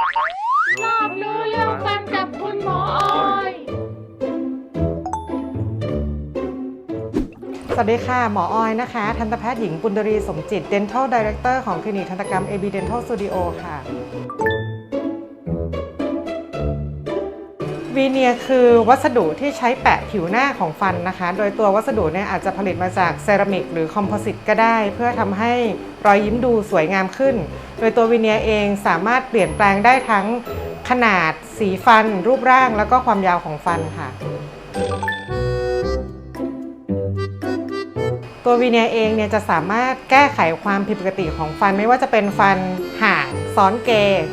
รอบรู้เรื่องฟันกับคุณหมอออยสวัสดีค่ะ หมอออยนะคะ ทันตแพทย์หญิงปุณดรีสมจิต Dental Director ของคลินิกทันตกรรม AB Dental Studio ค่ะ วีเนียคือวัสดุที่ใช้แปะผิวหน้าของฟันนะคะ โดยตัววัสดุเนี่ยอาจจะผลิตมาจากเซรามิกหรือคอมโพสิตก็ได้ เพื่อทำให้รอยยิ้มดูสวยงามขึ้น โดยตัววีเนียเองสามารถเปลี่ยนแปลงได้ทั้งขนาด สีฟัน รูปร่าง แล้วก็ความยาวของฟันค่ะ ตัววีเนียเองเนี่ยจะสามารถแก้ไขความผิดปกติของฟันไม่ว่าจะเป็นฟันห่าง ซ้อนเก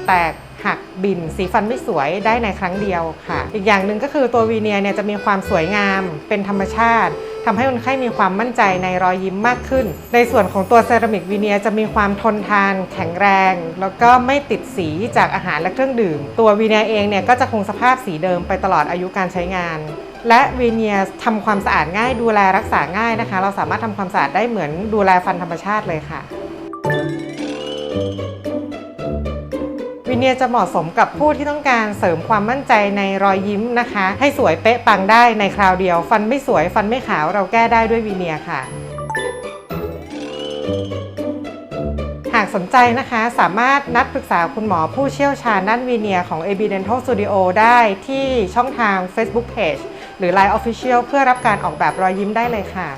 แตกหักบิน สีฟันไม่สวยได้ในครั้งเดียวค่ะ อีกอย่างหนึ่งก็คือตัววีเนียเนี่ยจะมีความสวยงามเป็นธรรมชาติทำให้คนไข้มีความมั่นใจในรอยยิ้มมากขึ้น ในส่วนของตัวเซรามิกวีเนียจะมีความทนทาน แข็งแรง แล้วก็ไม่ติดสีจากอาหารและเครื่องดื่ม ตัววีเนียเองเนี่ยก็จะคงสภาพสีเดิมไปตลอดอายุการใช้งาน และวีเนียทำความสะอาดง่ายดูแลรักษาง่ายนะคะ เราสามารถทำความสะอาดได้เหมือนดูแลฟันธรรมชาติเลยค่ะ เนียจะเหมาะสมกับผู้ที่ต้องการเสริมความมั่นใจในรอยยิ้มนะคะ ให้สวยเป๊ะปังได้ในคราวเดียว ฟันไม่สวยฟันไม่ขาวเราแก้ได้ด้วยวิเนียค่ะหากสนใจนะคะสามารถนัดปรึกษาคุณหมอผู้เชี่ยวชาญด้านวีเนียของ AB Dental Studio ได้ที่ช่องทาง Facebook Page หรือ Line Official เพื่อรับการออกแบบรอยยิ้มได้เลยค่ะ